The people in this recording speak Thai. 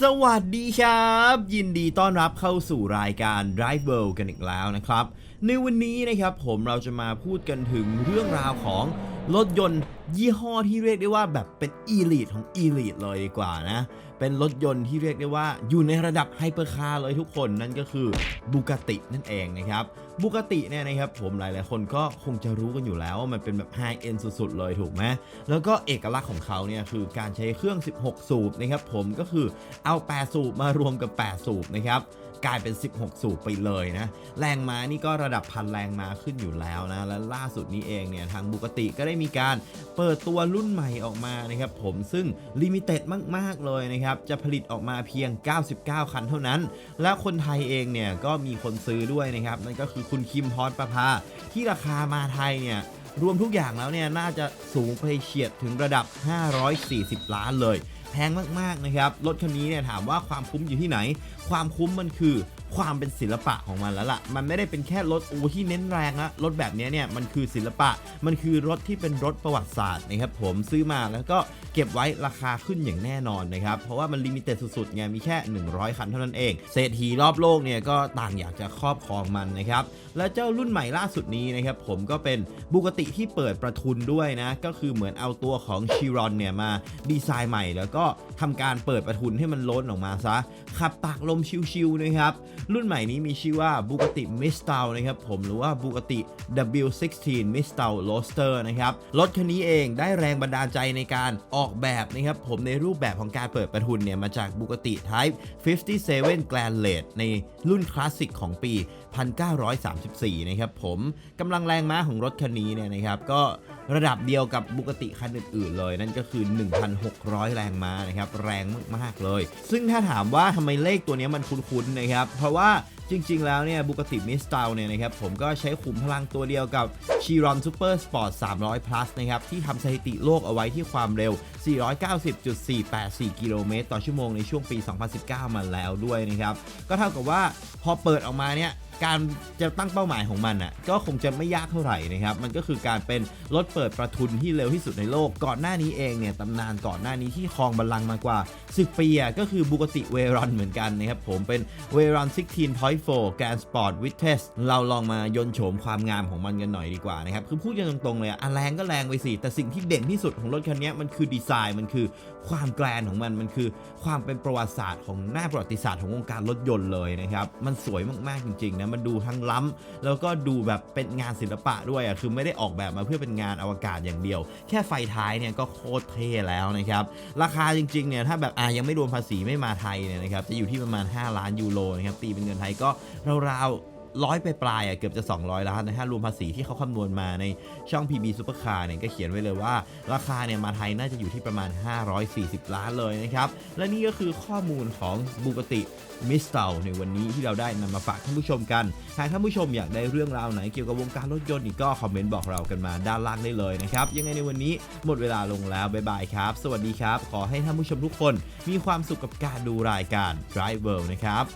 สวัสดีครับ ยินดีต้อนรับเข้าสู่รายการ Drive World กันอีกแล้วนะครับ ในวันนี้นะครับผมเราจะมาพูดกันถึงเรื่องราวของรถยนต์ยี่ห้อที่เรียกได้ว่าแบบเป็นอีลิทของอีลิทเลยดีกว่านะ เป็นรถยนต์ที่เรียกได้ว่าอยู่ในระดับไฮเปอร์คาร์เลยทุกคนนั่นก็คือบูก a ตินั่นเองนะครับบูกติเนี่ยนะครับผมหลายๆ คนก็คงจะรู้กันอยู่แล้วว่ามันเป็นแบบไฮเอ็นสุดๆ เลยถูกไหมแล้วก็เอกลักษณ์ของเขาเนี่ยคือการใช้เครื่อง 16 สูบนะครับผมก็คือเอา 8 สูบมารวมกับ 8 สูบนะครับกลายเป็น 16 สูบไปเลยนะ แรงม้านี่ก็ระดับพันแรงม้าขึ้นอยู่แล้วนะ และล่าสุดนี้เองเนี่ยทางบุกติก็ได้มีการเปิดตัวรุ่นใหม่ออกมานะครับผมซึ่งลิมิเต็ดมาก ๆ เลยนะครับ จะผลิตออกมาเพียง 99 คันเท่านั้น และคนไทยเองเนี่ยก็มีคนซื้อด้วยนะครับ นั่นก็คือคุณคิมพรประภา ที่ราคามาไทยเนี่ย รวมทุกอย่างแล้วเนี่ย น่าจะสูงไปเฉียดถึงระดับ 540 ล้านเลย พงมากๆนะครับ รถคันนี้เนี่ยถามว่าความคุ้มอยู่ที่ไหน ความคุ้มมันคือความเป็นศิลปะของมันแล้วล่ะ มันไม่ได้เป็นแค่รถโอ้ที่เน้นแรงนะรถแบบนี้เนี่ยมันคือศิลปะ มันคือรถที่เป็นรถประวัติศาสตร์นะครับผมซื้อมาแล้วก็เก็บไว้ราคาขึ้นอย่างแน่นอนนะครับ เพราะว่ามันลิมิเต็ดสุดๆไงมีแค่ 100 คันเท่านั้นเอง เศรษฐีรอบโลกเนี่ยก็ต่างอยากจะครอบครองมันนะครับ และเจ้ารุ่นใหม่ล่าสุดนี้นะครับผมก็เป็นบุกติที่เปิดประทุนด้วยนะ ก็คือเหมือนเอาตัวของชิรอนเนี่ยมาดีไซน์ใหม่แล้วก็ทำการเปิดประทุนให้มันล้นออกมาซะ ขับตากลมชิวๆนะครับ รุ่นใหม่นี้มีชื่อว่าบุกติมิสต l นะครับผมหรือว่าบุกติ W16 m i s t a l Roadster นะครับ รถคันนี้เองได้แรงบันดาลใจในการออกแบบนะครับผมในรูปแบบของการเปิดประทุนเนี่ยมาจากบุกติ Type 57 Grand l a d ในรุ่นคลาสสิกของปี 1934 นะครับผมกำลังแรงม้าของรถคันนี้เนี่ยนะครับก็ระดับเดียวกับบุกติคันอื่นๆเลย นั่นก็คือ 1,600 แรงม้านะครับแรงมากๆเลย ซึ่งถ้าถามว่าทำไมเลขตัวนี้มันคุ้นๆนะครับ เพราะว่าจริงๆ แล้วเนี่ยบุกติมิสต l เนี่ยนะครับผมก็ใช้ขุมพลังตัวเดียวกับชีรอนซูเปอร์สปอร์ต300 plus นะครับที่ทำสถิติโลกเอาไว้ที่ความเร็ว 490.484 กิโลเมตรต่อชั่วโมงในช่วงปี 2019 มาแล้วด้วยนะครับ ก็เท่ากับว่าพอเปิดออกมาเนี่ยการจะตั้งเป้าหมายของมันอะก็คงจะไม่ยากเท่าไหร่นะครับ มันก็คือการเป็นรถเปิดประทุนที่เร็วที่สุดในโลก ก่อนหน้านี้เองเนี่ยตำนานก่อนหน้านี้ที่ครองบัลลังก์มากว่า 10 ปีอะก็คือบุกติเวรอนเหมือนกันนะครับผมเป็นเวรอน16.4 Grand Sport w i t e s เราลองมายนโฉมความงามของมันกันหน่อยดีกว่านะครับ คือพูดกันตรงๆเลยอะแรงก็แรงไปสิ แต่สิ่งที่เด่นที่สุดของรถคันนี้มันคือดีไซน์ มันคือความแกรนของมัน มันคือความเป็นประวัติศาสตร์ของหน้าประวัติศาสตร์ของวงการรถยนต์เลยนะครับ มันสวยมากๆจริงๆนะ มันดูทั้งล้ำแล้วก็ดูแบบเป็นงานศิลปะด้วยอะคือไม่ได้ออกแบบมาเพื่อเป็นงานอวกาศอย่างเดียว แค่ไฟท้ายเนี่ยก็โคตรเท่แล้วนะครับ ราคาจริงๆเนี่ยถ้าแบบอะยังไม่รวมภาษีไม่มาไทยเนี่ยนะครับ จะอยู่ที่ประมาณ 5 ล้านยูโรนะครับ ตีเป็นเงินไทยก็ราวๆร้อยไปปลายๆอะเกือบจะ 200 ล้านนะฮะรวมภาษีที่เขาคำนวณมาในช่อง PB Supercar เนี่ยก็เขียนไว้เลยว่า ราคาเนี่ยมาไทยน่าจะอยู่ที่ประมาณ 540 ล้านเลยนะครับ และนี่ก็คือข้อมูลของบูกติมิสเตลในวันนี้ที่เราได้นำมาฝากท่านผู้ชมกันหากท่านผู้ชมอยากได้เรื่องราวไหนเกี่ยวกับวงการรถยนต์อีกก็คอมเมนต์บอกเรากันมาด้านล่างได้เลยนะครับ ยังไงในวันนี้หมดเวลาลงแล้วบ๊ายบายครับ สวัสดีครับ ขอให้ท่านผู้ชมทุกคนมีความสุขกับการดูรายการ Drive World นะครับ